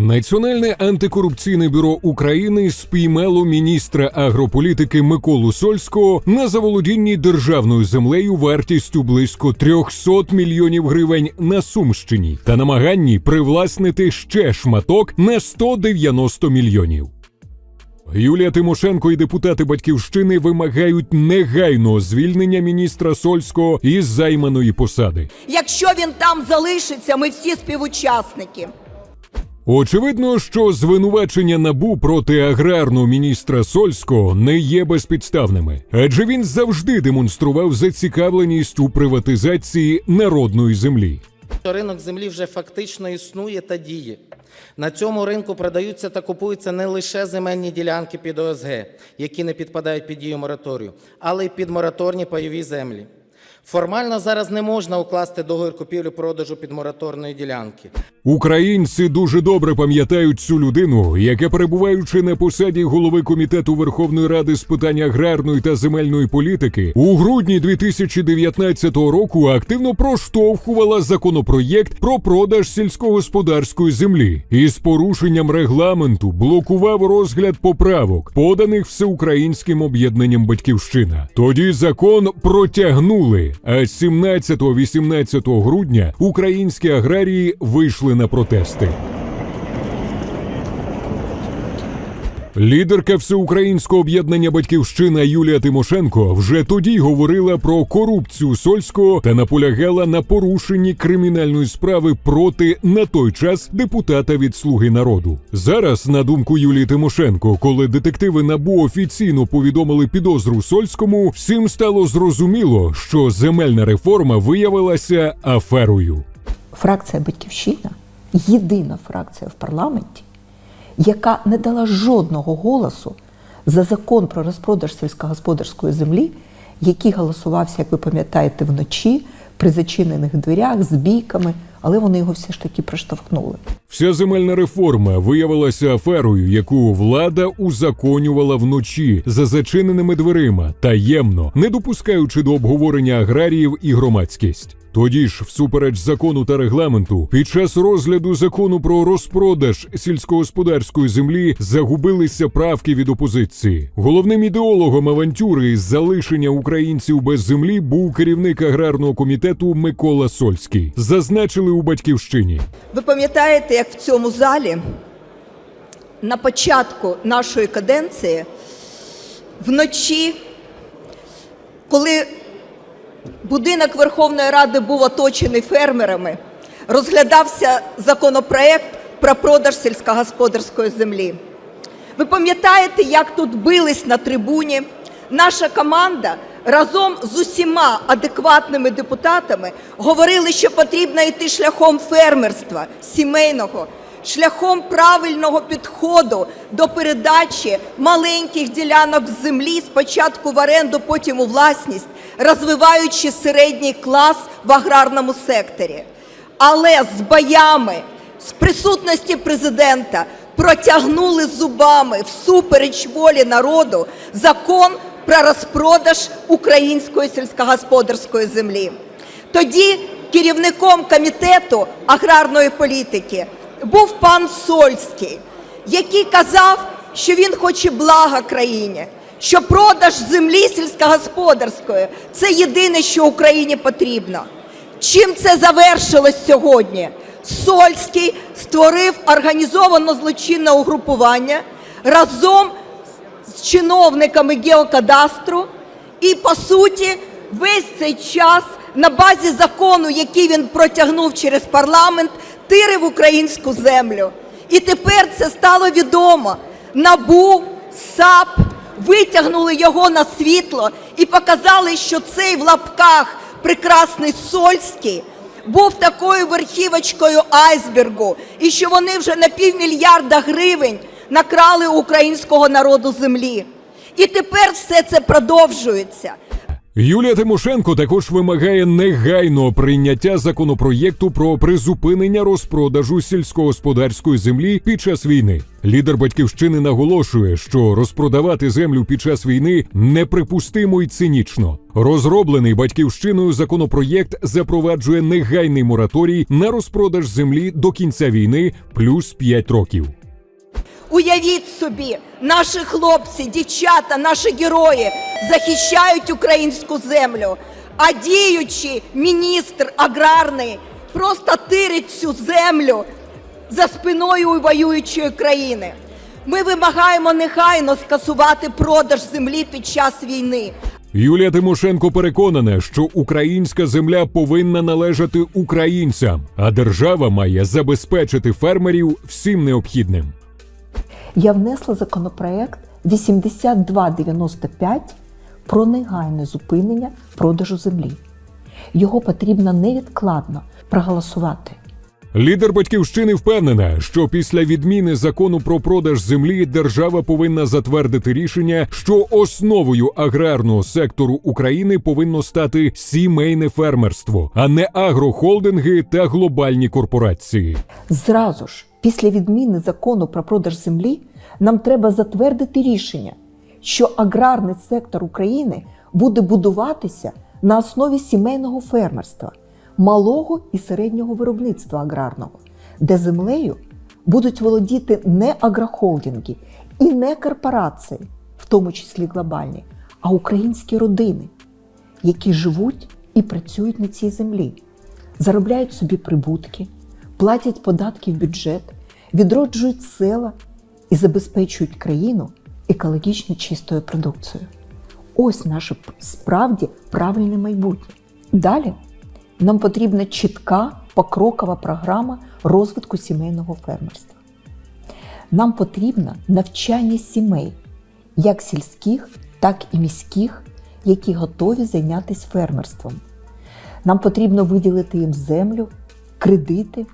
Національне антикорупційне бюро України спіймало міністра агрополітики Миколу Сольського на заволодінні державною землею вартістю близько 300 мільйонів гривень на Сумщині та намаганні привласнити ще шматок на 190 мільйонів. Юлія Тимошенко і депутати Батьківщини вимагають негайного звільнення міністра Сольського із займаної посади. Якщо він там залишиться, ми всі співучасники. Очевидно, що звинувачення набу проти аграрного міністра Сольського не є безпідставними, адже він завжди демонстрував зацікавленість у приватизації народної землі. Ринок землі вже фактично існує та діє. На цьому ринку продаються та купуються не лише земельні ділянки під ОСГ, які не підпадають під дію мораторію, але й під мораторні пайові землі. Формально зараз не можна укласти договір купівлі-продажу під мораторної ділянки. Українці дуже добре пам'ятають цю людину, яка, перебуваючи на посаді голови комітету Верховної Ради з питань аграрної та земельної політики, у грудні 2019 року активно проштовхувала законопроєкт про продаж сільськогосподарської землі і з порушенням регламенту блокував розгляд поправок, поданих всеукраїнським об'єднанням Батьківщина. Тоді закон протягнули. А 17-18 грудня українські аграрії вийшли на протести. Лідерка всеукраїнського об'єднання Батьківщина Юлія Тимошенко вже тоді говорила про корупцію Сольського та наполягала на порушенні кримінальної справи проти на той час депутата від Слуги народу. Зараз, на думку Юлії Тимошенко, коли детективи НАБУ офіційно повідомили підозру Сольському, всім стало зрозуміло, що земельна реформа виявилася аферою. фракція Батьківщина єдина фракція в парламенті, яка не дала жодного голосу за закон про розпродаж сільськогосподарської землі, який голосувався, як ви пам'ятаєте, вночі при зачинених дверях з бійками, але вони його все ж таки проштовхнули. Вся земельна реформа виявилася аферою, яку влада узаконювала вночі за зачиненими дверима, таємно, не допускаючи до обговорення аграріїв і громадськість. Тоді ж, всупереч закону та регламенту, під час розгляду закону про розпродаж сільськогосподарської землі загубилися правки від опозиції. Головним ідеологом авантюри з залишення українців без землі був керівник аграрного комітету Микола Сольський. Зазначили у батьківщині. Ви пам'ятаєте, як в цьому залі на початку нашої каденції вночі, коли будинок Верховної Ради був оточений фермерами, розглядався законопроект про продаж сільськогосподарської землі. Ви пам'ятаєте, як тут бились на трибуні? Наша команда разом з усіма адекватними депутатами говорили, що потрібно йти шляхом фермерства сімейного, шляхом правильного підходу до передачі маленьких ділянок землі спочатку в оренду, потім у власність, розвиваючи середній клас в аграрному секторі. Але з боями, з присутності президента протягнули зубами всупереч волі народу закон про розпродаж української сільськогосподарської землі. Тоді керівником комітету аграрної політики був пан Сольський, який казав, що він хоче блага країні, що продаж землі сільськогосподарської це єдине, що Україні потрібно. Чим це завершилось сьогодні? Сольський створив організовано злочинне угрупування разом з чиновниками геокадастру і, по суті, весь цей час на базі закону, який він протягнув через парламент, тирив українську землю. І тепер це стало відомо. НАБУ, САП витягнули його на світло і показали, що цей в лапках прекрасний Сольський був такою верхівочкою айсбергу, і що вони вже на півмільярда гривень накрали українського народу землі. І тепер все це продовжується. Юлія Тимошенко також вимагає негайного прийняття законопроєкту про призупинення розпродажу сільськогосподарської землі під час війни. Лідер батьківщини наголошує, що розпродавати землю під час війни неприпустимо і цинічно. Розроблений батьківщиною законопроєкт запроваджує негайний мораторій на розпродаж землі до кінця війни плюс 5 років. Уявіть собі, наші хлопці, дівчата, наші герої захищають українську землю, а діючий міністр аграрний просто тирить цю землю за спиною у воюючої країни. Ми вимагаємо негайно скасувати продаж землі під час війни. Юлія Тимошенко переконана, що українська земля повинна належати українцям, а держава має забезпечити фермерів всім необхідним. Я внесла законопроект 8295 про негайне зупинення продажу землі. Його потрібно невідкладно проголосувати. Лідер батьківщини впевнена, що після відміни закону про продаж землі держава повинна затвердити рішення, що основою аграрного сектору України повинно стати сімейне фермерство, а не агрохолдинги та глобальні корпорації. Зразу ж, після відміни закону про продаж землі, нам треба затвердити рішення, що аграрний сектор України буде будуватися на основі сімейного фермерства, малого і середнього виробництва аграрного, де землею будуть володіти не агрохолдинги і не корпорації, в тому числі глобальні, а українські родини, які живуть і працюють на цій землі, заробляють собі прибутки, платять податки в бюджет, відроджують села і забезпечують країну екологічно чистою продукцією. Ось наше справді правильне майбутнє. Далі нам потрібна чітка покрокова програма розвитку сімейного фермерства. Нам потрібно навчання сімей, як сільських, так і міських, які готові зайнятися фермерством. Нам потрібно виділити їм землю, кредити